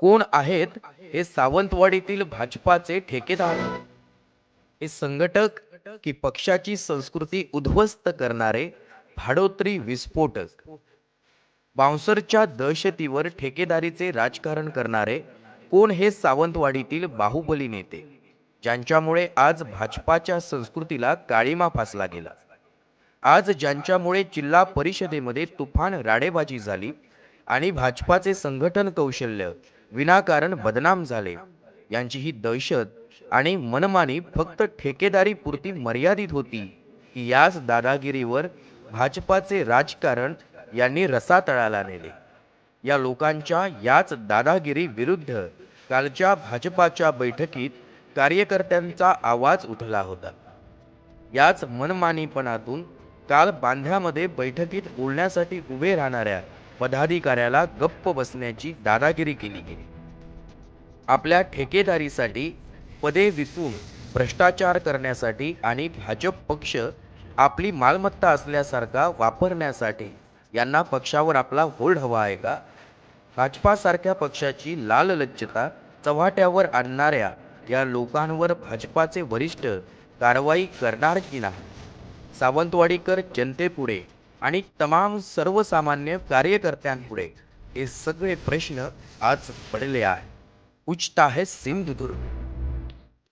कोण आहेत हे सावंतवाडीतील भाजपाचे ठेकेदार. हे संघटक की पक्षाची संस्कृती उद्ध्वस्त करणारे भाडोत्री विस्फोटक. बाउन्सरच्या दहशतीवर ठेकेदारीचे राजकारण करणारे कोण हे सावंतवाडीतील बाहुबली नेते ज्यांच्यामुळे आज भाजपाच्या संस्कृतीला काळीमा फासला गेला. आज ज्यांच्यामुळे जिल्हा परिषदेमध्ये तुफान राडेबाजी झाली आणि भाजपाचे संघटन कौशल्य विनाकारण बदनाम झाले. यांची ही दहशत आणि मनमानी फक्त ठेकेदारी पुरती मर्यादित होती. की याच दादागिरीवर भाजपाचे राजकारण यांनी रसातळाला नेले. या लोकांच्या याच दादागिरी विरुद्ध कालच्या भाजपाच्या बैठकीत कार्यकर्त्यांचा आवाज उठला होता. याच मनमानीपणातून काल बांध्यामध्ये बैठकीत बोलण्यासाठी उभे राहणाऱ्या पदाधिकाऱ्याला गप्प बसण्याची दादागिरी केली गेली. आपल्या ठेकेदारीसाठी पदे विकून भ्रष्टाचार करण्यासाठी आणि भाजप पक्ष आपली मालमत्ता असल्यासारखा वापरण्यासाठी यांना पक्षावर आपला होल्ड हवा आहे का? भाजपासारख्या पक्षाची लाललज्जता चव्हाट्यावर आणणाऱ्या या लोकांवर भाजपाचे वरिष्ठ कारवाई करणार की नाही? सावंतवाडीकर जनतेपुढे. आणि तमाम सर्वसामान्य कार्यकर्त्यांपुढे हे सगळे प्रश्न आज पडले आहे उच्च आहे सिंधुदुर्ग.